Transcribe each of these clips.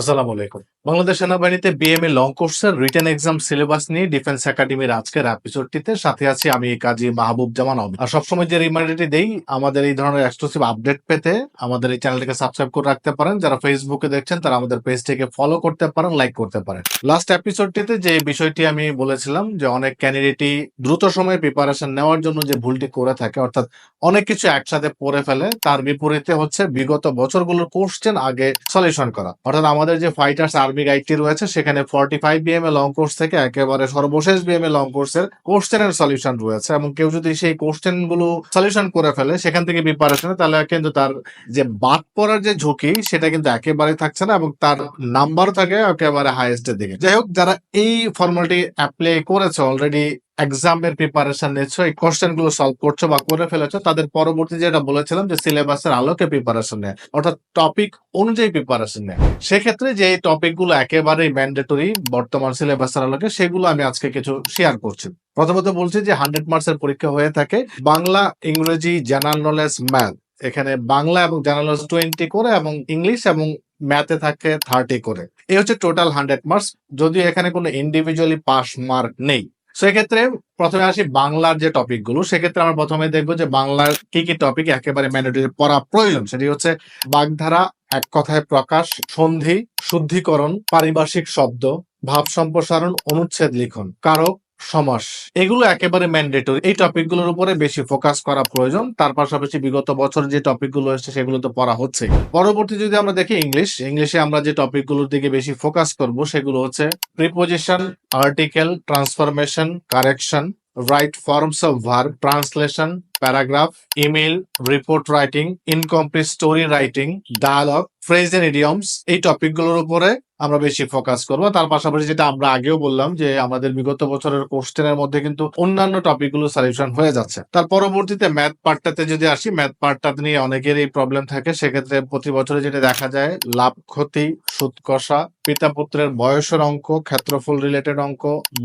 আসসালামু আলাইকুম। বাংলাদেশ সেনাবাহিনীতে বিএমএ লং কোর্সের রিটেন এক্সাম সিলেবাস নিয়ে ডিফেন্স একাডেমির আজকের এপিসোডটিতে সাথে আছি আমি কাজী মাহবুব জামান। আর সবসময় যে রিমাইন্ডারটি দেই, আমাদের এই ধরনের এক্সক্লুসিভ আপডেট পেতে আমাদের এই চ্যানেলটিকে সাবস্ক্রাইব করে রাখতে পারেন। যারা ফেসবুকে দেখছেন, তারা আমাদের পেজটিকে ফলো করতে পারেন লাইক করতে পারেন। লাস্ট এপিসোডটিতে যে বিষয়টি আমি বলেছিলাম যে অনেক ক্যান্ডিডেটই দ্রুত সময়ে প্রিপারেশন নেওয়ার জন্য যে ভুলটি করে থাকে, অর্থাৎ অনেক কিছু একসাথে পড়ে ফেলে, তার বিপরীতে হচ্ছে বিগত বছরগুলোর কোশ্চেন আগে সলিউশন করা। অর্থাৎ আমাদের যে ফাইটার্স আর্মি গাইডটি রয়েছে, সেখানে forty five BMA long course থেকে একেবারে সর্বশেষ বিএম এ লং কোর্সের কোশ্চেনের সলিউশন রয়েছে। এবং কেউ যদি সেই কোশ্চেনগুলো সলিউশন করে ফেলে, সেখান থেকে প্রিপারেশনে তাহলে কিন্তু তার যে বাদ পড়ার যে ঝুঁকি, সেটা কিন্তু একেবারে থাকছে না এবং তার নাম্বার থাকে একেবারে হাইয়েস্টের দিকে। যাই হোক, যারা এই ফর্মালিটি অ্যাপ্লাই করেছে অলরেডি এক্সামের প্রিপারেশন নিচ্ছ এই কোশ্চেনগুলো সলভ করছ বা করে ফেলেছো, তাদের পরবর্তী যেটা বলেছিলাম যে সিলেবাসের আলোকে প্রিপারেশন নেয়, অর্থাৎ টপিক অনুযায়ী প্রিপারেশন নেয়। সেক্ষেত্রে যে টপিকগুলো একেবারেই ম্যান্ডেটরি বর্তমান সিলেবাসের আলোকে, সেগুলো আমি আজকে কিছু শেয়ার করছি। প্রথমত বলছি যে হান্ড্রেড মার্কসের পরীক্ষা হয়ে থাকে, বাংলা, ইংরেজি জেনারেল নলেজ ম্যাথ এখানে বাংলা এবং জেনারেল নলেজ টোয়েন্টি করে এবং ইংলিশ এবং ম্যাথে থাকে থার্টি করে। এই হচ্ছে টোটাল হান্ড্রেড মার্কস যদিও এখানে কোনো ইন্ডিভিজুয়ালি পাস মার্ক নেই। সেক্ষেত্রে প্রথমে আসি বাংলার যে টপিকগুলো, সেক্ষেত্রে আমরা প্রথমে দেখব যে বাংলার কি কি টপিক একেবারে ম্যান্ডেটরি পড়া প্রয়োজন। সেটি হচ্ছে বাগধারা, এক কথায় প্রকাশ, সন্ধি, শুদ্ধিকরণ, পারিভাষিক শব্দ, ভাব সম্প্রসারণ, অনুচ্ছেদ লিখন, কারক সমাস। এগুলো একেবারে ম্যান্ডেটরি এই টপিকগুলোর উপরে বেশি ফোকাস করা প্রয়োজন। তার পাশাপাশি বিগত বছর যে টপিকগুলো এসেছে, সেগুলো তো পড়া হচ্ছে। পরবর্তী যদি আমরা দেখি ইংলিশ ইংলিশে আমরা যে টপিকগুলোর দিকে বেশি ফোকাস করব, সেগুলো হচ্ছে preposition article transformation correction right forms of verb translation paragraph email report writing incomplete story writing dialogue phrase and idioms এই টপিকগুলোর উপরে আমরা বেশি ফোকাস করব। তার পাশাপাশি যেটা আমরা আগেও বললাম যে আমাদের বিগত বছরের কোশ্চেনের মধ্যে কিন্তু অন্যান্য টপিকগুলো সলিউশন হয়ে যাচ্ছে। তার পরবর্তীতে ম্যাথ পার্টটাতে যদি আসি ম্যাথ পার্টটা নিয়ে অনেকের এই প্রবলেম থাকে। সেক্ষেত্রে প্রতি বছরে যেটা দেখা যায়, লাভ, ক্ষতি, সুদ, কষা পিতা পুত্রের বয়সের অঙ্ক, ক্ষেত্রফল রিলেটেড অঙ্ক,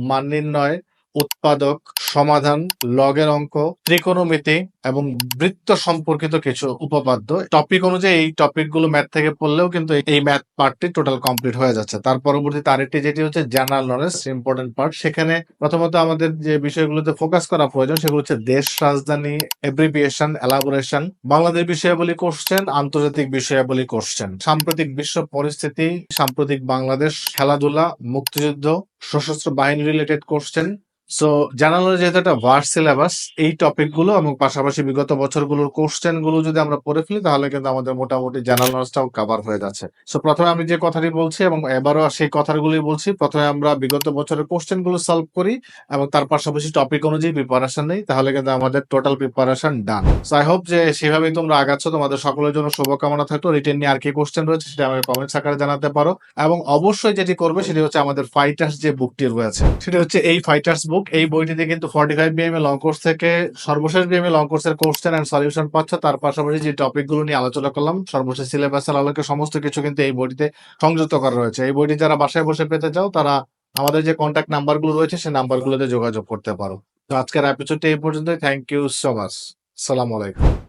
মান নির্ণয়, উৎপাদক সমাধান, লগের অঙ্ক, ত্রিকোণমিতি এবং বৃত্ত সম্পর্কিত কিছু উপপাদ্য। টপিক অনুযায়ী এই টপিকগুলো ম্যাথ থেকে পড়লেও কিন্তু এই ম্যাথ পার্টটি টোটাল কমপ্লিট হয়ে যাচ্ছে। তার পরবর্তীতে আরেকটি যেটি হচ্ছে জেনারেল নলেজ ইম্পর্টেন্ট পার্ট সেখানে প্রথমত আমাদের যে বিষয়গুলোতে ফোকাস করা প্রয়োজন, সেগুলো হচ্ছে দেশ রাজধানী এব্রিভিয়েশন এলাবোরেশন বাংলাদেশ বিষয়াবলী কোশ্চেন আন্তর্জাতিক বিষয়াবলী কোশ্চেন সাম্প্রতিক বিশ্ব পরিস্থিতি, সাম্প্রতিক বাংলাদেশ, খেলাধুলা, মুক্তিযুদ্ধ, সশস্ত্র বাহিনী রিলেটেড কোশ্চেন সো জানালো যেহেতু একটা ভার্স সিলেবাস এই টপিকগুলো এবং পাশাপাশি বিগত বছরগুলোর কোশ্চেনগুলো যদি আমরা পড়ে ফেলি, তাহলে কিন্তু আমাদের মোটামুটি জেনারেল নলেজটাও কভার হয়ে যাচ্ছে। সো প্রথমে আমি যে কথাটি বলছি এবং এবারও সেই কথাগুলি বলছি, প্রথমে আমরা বিগত বছরের কোশ্চেনগুলো সলভ করি এবং তার পাশাপাশি টপিক অনুযায়ী প্রিপারেশন নেই, তাহলে কিন্তু আমাদের total preparation done so I hope যে সেভাবেই তোমরা আগাচ্ছ, তোমাদের সকলের জন্য শুভকামনা থাকল। রিটেন নিয়ে আর কি কোশ্চেন রয়েছে সেটা আমাকে কমেন্টস আকারে জানাতে পারো। এবং অবশ্যই যেটি করবে সেটি হচ্ছে আমাদের ফাইটার্স যে বুকটি রয়েছে, সেটি হচ্ছে এই ফাইটার্স এই বইটিতে কিন্তু forty five BM long course থেকে সর্বশেষ বিএম লং কোর্সের কোশ্চেন অ্যান্ড সলিউশন পাচ্ছ। তার পাশাপাশি যে টপিকগুলো নিয়ে আলোচনা করলাম, সর্বশেষ সিলেবাসের আলোকে সমস্ত কিছু কিন্তু এই বইটিতে সংযুক্ত করা রয়েছে। এই বইটি যারা বাসায় বসে পেতে চাও, তারা আমাদের যে কন্ট্যাক্ট নাম্বারগুলো রয়েছে সেই নাম্বারগুলোতে যোগাযোগ করতে পারো। তো আজকের এপিসোডটি এই পর্যন্তই। থ্যাংক ইউ সো মাচ সালাম আলাইকুম।